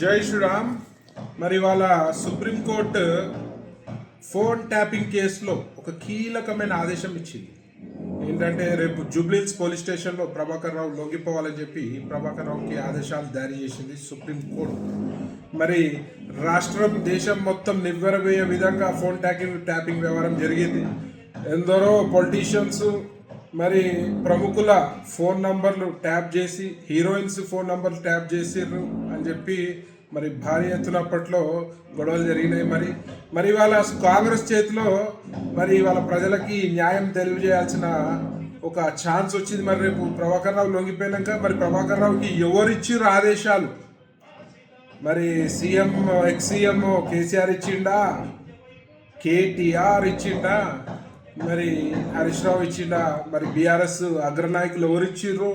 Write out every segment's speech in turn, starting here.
జై శ్రీరామ్. మరి వాళ్ళ సుప్రీంకోర్టు ఫోన్ ట్యాపింగ్ కేసులో ఒక కీలకమైన ఆదేశం ఇచ్చింది. ఏంటంటే రేపు జూబ్లీహిల్స్ పోలీస్ స్టేషన్లో ప్రభాకర్ రావు లొంగిపోవాలని చెప్పి ప్రభాకర్ రావుకి ఆదేశాలు జారీ చేసింది సుప్రీంకోర్టు మరి రాష్ట్రం దేశం మొత్తం నివ్వెరబోయే విధంగా ఫోన్ ట్యాపింగ్ ట్యాపింగ్ వ్యవహారం జరిగింది. ఎందరో పొలిటీషియన్స్ మరి ప్రముఖుల ఫోన్ నంబర్లు ట్యాప్ చేసి హీరోయిన్స్ ఫోన్ నంబర్లు ట్యాప్ చేసిర్రు అని చెప్పి మరి భారీ ఎత్తున అప్పట్లో గొడవలు జరిగినాయి మరి. మరి వాళ్ళ కాంగ్రెస్ చేతిలో మరి వాళ్ళ ప్రజలకి న్యాయం తెలియజేయాల్సిన ఒక ఛాన్స్ వచ్చింది మరి రేపు. ప్రభాకర్ రావు లొంగిపోయినాక మరి ప్రభాకర్ రావుకి ఎవరిచ్చిర్రు ఆదేశాలు? మరి సీఎం ఎక్స్ సీఎం కేసీఆర్ ఇచ్చిండా? కేటీఆర్ ఇచ్చిండా? మరి హరీష్ రావు ఇచ్చిన మరి బీఆర్ఎస్ అగ్రనాయకులు ఎవరు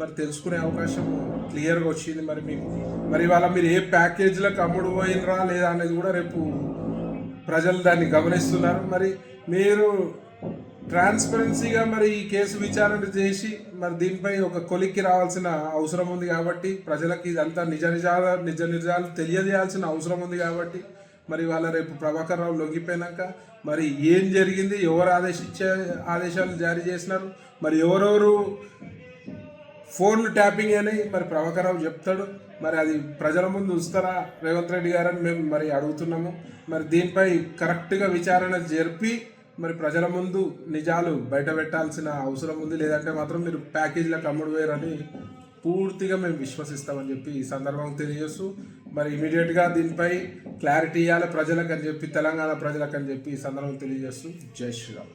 మరి తెలుసుకునే అవకాశం క్లియర్గా వచ్చింది మరి మీకు. మరి ఇవాళ మీరు ఏ ప్యాకేజీలకు అమ్ముడు పోయినరా లేదా అనేది కూడా రేపు ప్రజలు దాన్ని గమనిస్తున్నారు. మరి మీరు ట్రాన్స్పరెన్సీగా మరి ఈ కేసు విచారణ చేసి మరి దీనిపై ఒక కొలిక్కి రావాల్సిన అవసరం ఉంది కాబట్టి ప్రజలకి ఇదంతా నిజ నిజాలు నిజ నిజాలు తెలియజేయాల్సిన అవసరం ఉంది కాబట్టి మరి వాళ్ళ రేపు ప్రభాకర్ రావు లొంగిపోయినాక మరి ఏం జరిగింది? ఎవరు ఆదేశించే ఆదేశాలు జారీ చేసినారు? మరి ఎవరెవరు ఫోన్లు ట్యాపింగ్ అని మరి ప్రభాకర్ రావు చెప్తాడు. మరి అది ప్రజల ముందు ఉంచుతారా? రేవంత్ రెడ్డి గారని మేము మరి అడుగుతున్నాము. మరి దీనిపై కరెక్ట్గా విచారణ జరిపి మరి ప్రజల ముందు నిజాలు బయట పెట్టాల్సిన అవసరం ఉంది. లేదంటే మాత్రం మీరు ప్యాకేజీలకు అమ్ముడు వేరని పూర్తిగా మేము విశ్వసిస్తామని చెప్పి ఈ సందర్భంగా తెలియజేస్తూ మరి ఇమీడియట్గా దీనిపై క్లారిటీ ఇవ్వాలి ప్రజలకు అని చెప్పి తెలంగాణ ప్రజలకు అని చెప్పి ఈ సందర్భంగా తెలియజేస్తూ జై శ్రీరామ్.